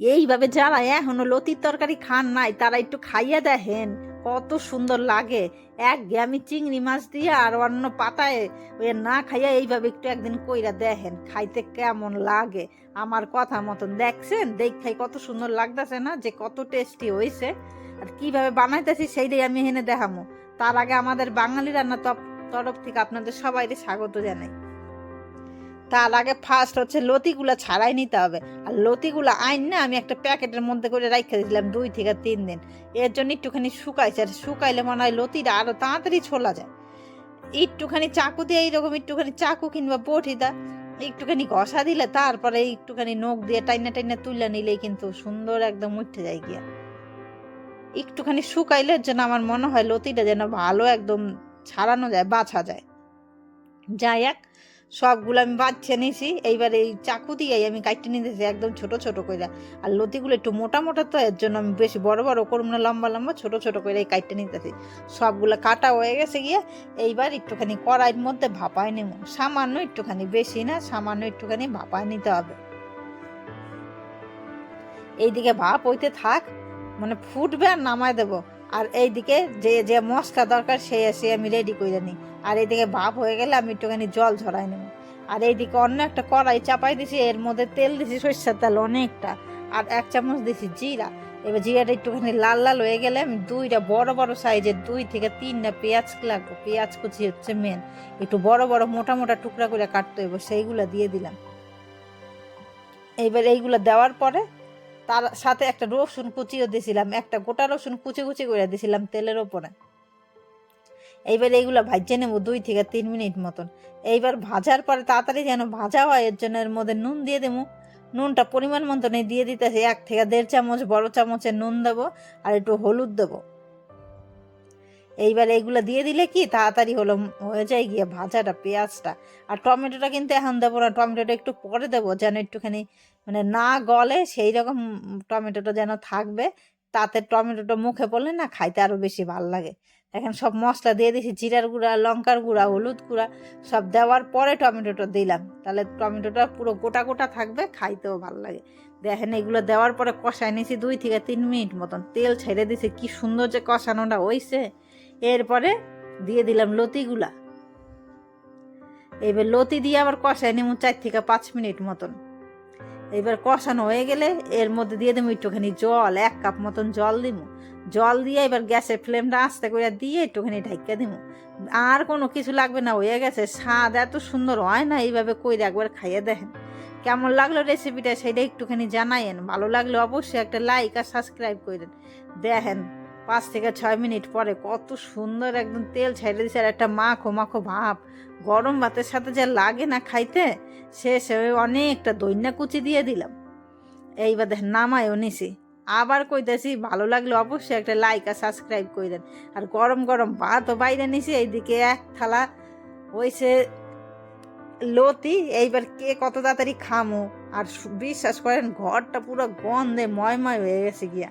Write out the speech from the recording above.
এইভাবে যারা এখনও লতির তরকারি খান নাই, তারা একটু খাইয়া দেখেন, কত সুন্দর লাগে। এক আমি চিংড়ি মাছ দিয়ে আর অন্য পাতায় ওই না খাইয়া এইভাবে একটু একদিন কইরা দেখেন, খাইতে কেমন লাগে। আমার কথা মতন দেখছেন? দেখাই কত সুন্দর লাগতেছে না, যে কত টেস্টি হয়েছে আর কীভাবে বানাইতেছি সেইটাই আমি এখানে দেখামো। তার আগে আমাদের বাঙালি রান্না তরফ থেকে আপনাদের সবাইকে স্বাগত জানাই। তার আগে ফার্স্ট হচ্ছে লতিগুলা ছাড়াই নিতে হবে। আর লতিগুলা আইন না, আমি একটা প্যাকেটের মধ্যে করে রাখতে দিয়েছিলাম দুই থেকে তিন দিন। এর জন্য একটুখানি শুকাইছে, আর শুকাইলে মনে হয় লতিটা আরও তাড়াতাড়ি ছোলা যায়। একটুখানি চাকু দিয়ে এইরকম একটুখানি চাকু কিংবা বটি দা, একটুখানি ঘষা দিলে তারপরে একটুখানি নখ দিয়ে টাইনা টাইনা তুলে নিলেই কিন্তু সুন্দর একদম উঠতে যায় গিয়া। একটুখানি শুকাইলে যেন আমার মনে হয় লতিটা যেন ভালো একদম ছাড়ানো যায়, বাছা যায়। যাই এক সবগুলো আমি বাচ্ছে নিছি এইবার এই চাকু দিয়ে আমি কাটতে নিতেছি একদম ছোট ছোট করে আর লতিগুলো একটু মোটা মোটা তো, এর জন্য আমি বেশি বড় বড় করব না, লম্বা লম্বা, ছোট ছোট করে এই কাটতে নিতেছি। সবগুলো কাটা হয়ে গেছে গিয়ে, এইবার একটুখানি কড়াইয়ের মধ্যে ভাপায় নেব। সামান্য একটুখানি, বেশি না, সামান্য একটুখানি ভাপায় নিতে হবে। এইদিকে ভাপ হইতে থাক মানে ফুটবে আর নামায় দেবো। আর এইদিকে যে যে মশলা দরকার সে আমি রেডি করে নিই। আর এইদিকে ভাপ হয়ে গেলে আমি একটুখানি জল ঝরাই নেব। আর এইদিকে অন্য একটা কড়াই চাপাই দিছি, এর মধ্যে তেল দিছি, সর্ষের তেল অনেকটা। আর এক চামচ দিছি জিরা। এবার জিরাটা একটুখানি লাল লাল হয়ে গেলে আমি দুইটা বড় বড় সাইজের দুই থেকে তিনটা পেঁয়াজ লাগবে পেঁয়াজ কুচি হচ্ছে মেন একটু বড় বড়, মোটা মোটা টুকরা করে কাটতে হইব, সেইগুলো দিয়ে দিলাম। এইবার এইগুলো দেওয়ার পরে তার সাথে একটা রসুন কুচিও দিয়েছিলাম একটা গোটা রসুন কুচি কুচি করে দিয়েছিলাম তেলের ওপরে। এইবার এইগুলো ভাজছে নেব দুই থেকে তিন মিনিট মতন। এইবার ভাজার পরে তাড়াতাড়ি যেন ভাজা হয়, এর জন্য এর মধ্যে নুন দিয়ে দেবো। নুনটা পরিমাণ মতনই দিয়ে দিতেছে, এক থেকে দেড় চামচ, বড় চামচের নুন দেবো, আর একটু হলুদ দেবো। এইবার এইগুলো দিয়ে দিলে কি তাড়াতাড়ি হলো, হয়ে যায় গিয়ে ভাজাটা, পেঁয়াজটা। আর টমেটোটা কিন্তু এখন দেবো না, টমেটোটা একটু পরে দেবো, যেন একটুখানি মানে না গলে সেই রকম টমেটোটা যেন থাকবে। তাতে টমেটোটা মুখে পড়লে না খাইতে আরও বেশি ভালো লাগে। এখন সব মশলা দিয়ে দিয়েছি জিরার গুঁড়া, লঙ্কার গুঁড়া, হলুদ গুঁড়া, সব দেওয়ার পরে টমেটোটা দিলাম। তাহলে টমেটোটা পুরো গোটা গোটা থাকবে, খাইতেও ভালো লাগে। দেখেন এগুলো দেওয়ার পরে কষায় নিয়েছি দুই থেকে তিন মিনিট মতন। তেল ছেড়ে দিয়েছি কি সুন্দর যে কষানোটা হইছে। এরপরে দিয়ে দিলাম লতিগুলা। এবার লতি দিয়ে আবার কষায় নিমু চার থেকে পাঁচ মিনিট মতন। এবার কষানো হয়ে গেলে এর মধ্যে দিয়ে দেবো একটুখানি জল, এক কাপ মতন জল দিব। জল দিয়ে এবার গ্যাসের ফ্লেমটা আস্তে করে দিয়ে একটুখানি ঢাইকা দিব। আর কোনো কিছু লাগবে না, হয়ে গেছে। স্বাদ এত সুন্দর হয় না এইভাবে কইরে একবার খাইয়ে দেখেন। কেমন লাগল রেসিপিটা সেটা একটুখানি জানাইন ভালো লাগলে অবশ্যই একটা লাইক আর সাবস্ক্রাইব করেন দেখেন পাঁচ থেকে ছয় মিনিট পরে কত সুন্দর একদম তেল ছেড়ে দিচ্ছে আর একটা মাখো মাখো ভাব। গরম ভাতের সাথে যা লাগে না খাইতে, সে ওই অনেকটা দৈন্যা কুচি দিয়ে দিলাম। এইবার দেখেন নামায়ও নিছি। আবার কইতেছি, ভালো লাগলে অবশ্যই একটা লাইক আর সাবস্ক্রাইব করেন আর গরম গরম ভাতও বাইরে নিছি, এইদিকে এক থালা হইছে লতি। এইবার কে কত তাড়াতাড়ি খামো? আর বিশ্বাস করেন, ঘরটা পুরো গন্ধে ময়ময় হয়ে গেছে গিয়া।